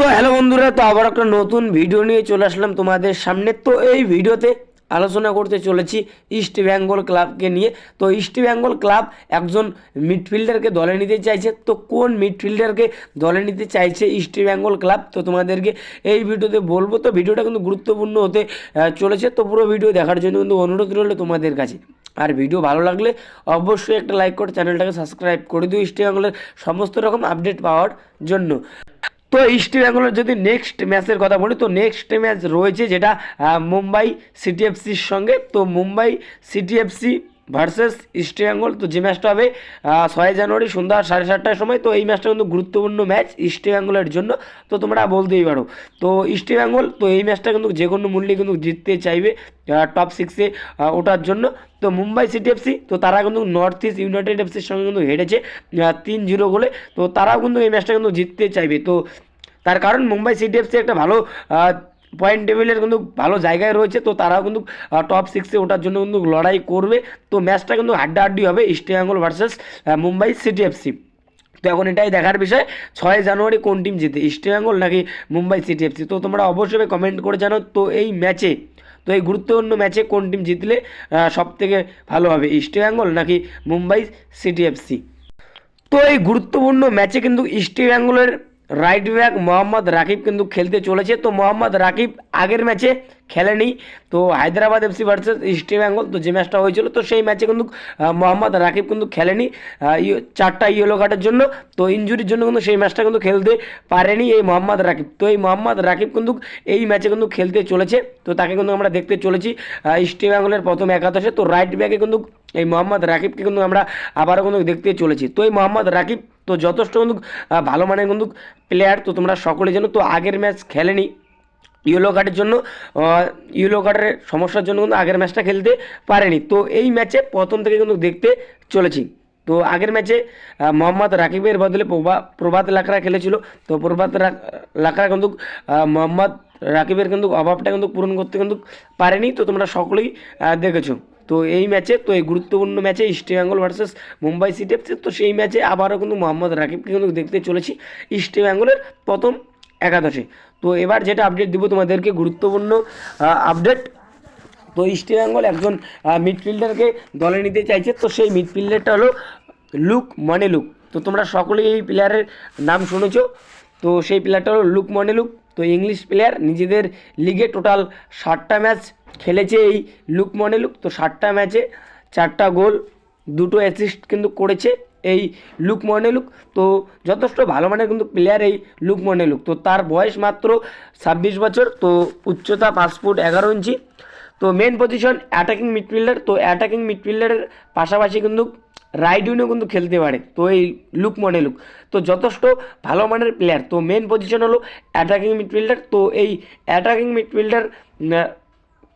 তো হ্যালো বন্ধুরা, তো আবার একটা নতুন ভিডিও নিয়ে চলে আসলাম তোমাদের সামনে। তো এই ভিডিওতে আলোচনা করতে চলেছি ইস্ট বেঙ্গল ক্লাবকে নিয়ে। তো ইস্ট বেঙ্গল ক্লাব একজন মিডফিল্ডারকে দলে নিতে চাইছে। তো কোন মিডফিল্ডারকে দলে নিতে চাইছে ইস্ট বেঙ্গল ক্লাব তো তোমাদেরকে এই ভিডিওতে বলব। তো ভিডিওটা কিন্তু গুরুত্বপূর্ণ হতে চলেছে। তো পুরো ভিডিও দেখার জন্য কিন্তু অনুরোধ রইল তোমাদের কাছে। আর ভিডিও ভালো লাগলে অবশ্যই একটা লাইক করে চ্যানেলটাকে সাবস্ক্রাইব করে দিও ইস্ট বেঙ্গলের সমস্ত রকম আপডেট পাওয়ার জন্য। তো ইস্ট বেঙ্গলের যদি নেক্সট ম্যাচের কথা বলি, তো নেক্সট ম্যাচ রয়েছে যেটা মুম্বাই সিটিএফসির সঙ্গে। তো Mumbai city FC versus east Bengal তো যে ম্যাচটা হবে ছয় জানুয়ারি সন্ধ্যা সাড়ে সাতটার সময়, তো এই ম্যাচটা কিন্তু গুরুত্বপূর্ণ ম্যাচ ইস্ট বেঙ্গলের জন্য, তো তোমরা বলতেই পারো। তো ইস্ট বেঙ্গল তো এই ম্যাচটা কিন্তু যে কোনো মূল্যে কিন্তু জিততে চাইবে টপ সিক্সে ওঠার জন্য। তো মুম্বাই সিটিএফসি তো তারা কিন্তু নর্থ ইস্ট ইউনাইটেড এফসির সঙ্গে কিন্তু হেরেছে তিন জিরো গোলে। তো তারাও কিন্তু এই ম্যাচটা কিন্তু জিততে চাইবে। তো তার কারণ মুম্বাই সিটিএফসি একটা ভালো পয়েন্ট টেবিলের কিন্তু ভালো জায়গায় রয়েছে, তো তারাও কিন্তু টপ সিক্সে ওঠার জন্য কিন্তু লড়াই করবে। তো ম্যাচটা কিন্তু হাড্ডাহাড্ডি হবে east Bengal versus Mumbai city city FC তো এখন এটাই দেখার বিষয়, ছয় জানুয়ারি কোন টিম জিতে ইস্ট বেঙ্গল নাকি মুম্বাই সিটি সিটিএফসি তো তোমরা অবশ্যই কমেন্ট করে জানো তো এই ম্যাচে তো এই গুরুত্বপূর্ণ ম্যাচে কোন টিম জিতলে সব থেকে ভালো হবে ইস্ট বেঙ্গল নাকি মুম্বাই সিটি সিটিএফসি তো এই গুরুত্বপূর্ণ ম্যাচে কিন্তু ইস্ট বেঙ্গলের রাইট ব্যাক মোহাম্মদ রাকিব কিন্তু খেলতে চলেছে। তো মোহাম্মদ রাকিব আগের ম্যাচে খেলেনি। তো Hyderabad FC versus east Bengal, তো যে ম্যাচটা হয়েছিল, তো সেই ম্যাচে কিন্তু মোহাম্মদ রাকিব কিন্তু খেলেনি ইয়ে- চারটা ইয়েলো কার্ডের জন্য। তো ইঞ্জুরির জন্য কিন্তু সেই ম্যাচটা কিন্তু খেলতে পারেনি এই মোহাম্মদ রাকিব। তো এই মোহাম্মদ রাকিব কিন্তু এই ম্যাচে কিন্তু খেলতে চলেছে। তো তাকে কিন্তু আমরা দেখতে চলেছি ইস্ট বেঙ্গলের প্রথম একাদশে। তো রাইট ব্যাকে কিন্তু এই মোহাম্মদ রাকিবকে কিন্তু আমরা আবারও কিন্তু দেখতে চলেছি। তো এই মোহাম্মদ রাকিব তো যথেষ্ট কিন্তু ভালো মানের কিন্তু প্লেয়ার তো তোমরা সকলে জানো, তো আগের ম্যাচ খেলেনি। ইয়েলো কার্ডের জন্য ইয়েলো কার্ডের সমস্যার জন্য কিন্তু আগের ম্যাচটা খেলতে পারেনি। তো এই ম্যাচে প্রথম থেকে কিন্তু দেখতে চলেছি। তো আগের ম্যাচে মোহাম্মদ রাকিবের বদলে প্রভা, প্রভাত লাকড়া খেলেছিল। তো প্রভাত লাকড়া কিন্তু মোহাম্মদ রাকিবের কিন্তু অভাবটা কিন্তু পূরণ করতে কিন্তু পারেনি। তো তোমরা সকলেই দেখেছ। তো এই ম্যাচে তো এই গুরুত্বপূর্ণ ম্যাচে east Bengal versus Mumbai city FC তো সেই ম্যাচে আবারও কিন্তু মোহাম্মদ রাকিবকে কিন্তু দেখতে চলেছি। ইস্ট বেঙ্গলের প্রথম একাদশে। তো এবার যেটা আপডেট দিব তোমাদেরকে গুরুত্বপূর্ণ আপডেট তো ইস্ট বেঙ্গল একজন মিডফিল্ডারকে দলে নিতে চাইছে। তো সেই মিডফিল্ডারটা হলো লুক মনে লুক তো তোমরা সকলেই এই প্লেয়ারের নাম শুনেছো। তো সেই প্লেয়ারটা হলো লুক মনে লুক তো ইংলিশ প্লেয়ার নিজেদের লিগে টোটাল ষাটটা ম্যাচ খেলেছে এই লুক মনে লুক তো ষাটটা ম্যাচে চারটা গোল, দুটো অ্যাসিস্ট কিন্তু করেছে। এই লুক মনেলুক তো যথেষ্ট ভালো মানের কিন্তু প্লেয়ার এই লুক মনেলুক তো তার বয়স মাত্র ছাব্বিশ বছর, তো উচ্চতা পাঁচ ফুট এগারো ইঞ্চি। তো মেন পজিশন অ্যাটাকিং মিডফিল্ডার তো অ্যাটাকিং মিডফিল্ডারের পাশাপাশি কিন্তু রাইট উইনেও কিন্তু খেলতে পারে, তো এই লুক মনে লুক। তো যথেষ্ট ভালো মানের প্লেয়ার তো মেন পজিশন হলো অ্যাটাকিং মিডফিল্ডার তো এই অ্যাটাকিং মিডফিল্ডার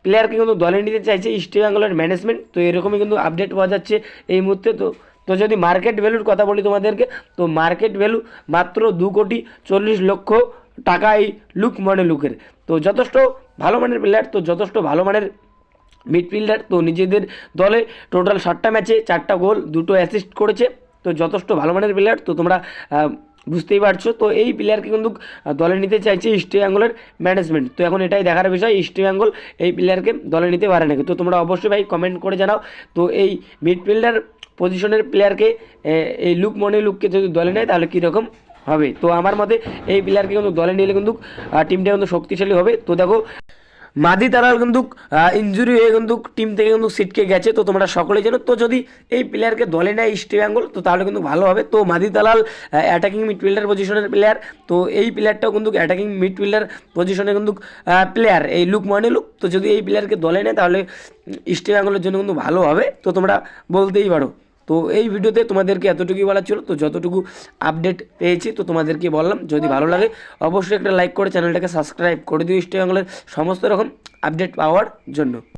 প্লেয়ারকে কিন্তু দলে নিতে চাইছে ইস্ট বেঙ্গলের ম্যানেজমেন্ট তো এরকমই কিন্তু আপডেট পাওয়া যাচ্ছে এই মুহূর্তে, তো তো যদি মার্কেট ভ্যালুর কথা বলি তোমাদেরকে, তো মার্কেট ভ্যালু মাত্র দু কোটি চল্লিশ লক্ষ টাকা এই লুক মনে লুকের তো যথেষ্ট ভালো মানের প্লেয়ার তো যথেষ্ট ভালো মানের মিডফিল্ডার তো নিজেদের দলে টোটাল ষাটটা ম্যাচে চারটা গোল, দুটো অ্যাসিস্ট করেছে, তো যথেষ্ট ভালো মানের প্লেয়ার তো তোমরা বুঝতেই পারছ। তো এই প্লেয়ারকে কিন্তু দলে নিতে চাইছে ইস্ট বেঙ্গলের ম্যানেজমেন্ট তো এখন এটাই দেখার বিষয় ইস্ট বেঙ্গল এই প্লেয়ারকে দলে নিতে পারে নাকি? তো তোমরা অবশ্যই ভাই কমেন্ট করে জানাও। তো এই মিডফিল্ডার পজিশনের প্লেয়ারকে এই লুক মনে লুককে যদি দলে নেয়, তাহলে কীরকম হবে? তো আমার মতে এই প্লেয়ারকে কিন্তু দলে নিলে কিন্তু টিমটা কিন্তু শক্তিশালী হবে। তো দেখো, মাদি তারাল কিন্তু ইঞ্জুরি হয়ে কিন্তু টিম থেকে কিন্তু সিটকে গেছে। তো তোমরা সকলে জানো, তো যদি এই প্লেয়ারকে দলে নেয় ইস্ট বেঙ্গল তো তাহলে কিন্তু ভালো হবে। তো মাদি তালাল অ্যাটাকিং মিডফিল্ডার পজিশনের প্লেয়ার তো এই প্লেয়ারটাও কিন্তু অ্যাটাকিং মিডফিল্ডার পজিশনে কিন্তু প্লেয়ার এই লুক মনে লুক তো যদি এই প্লেয়ারকে দলে নেয়, তাহলে ইস্ট বেঙ্গলের জন্য কিন্তু ভালো হবে। তো তোমরা বলতেই পারো। তো এই ভিডিওতে তোমাদেরকে এতটুকুই বলার ছিল। তো যতটুকু আপডেট পেয়েছি, তো তোমাদেরকে বললাম, যদি ভালো লাগে, অবশ্যই একটা লাইক করে চ্যানেলটাকে সাবস্ক্রাইব করে দিও। ইস্ট সমস্ত রকম আপডেট পাওয়ার জন্য।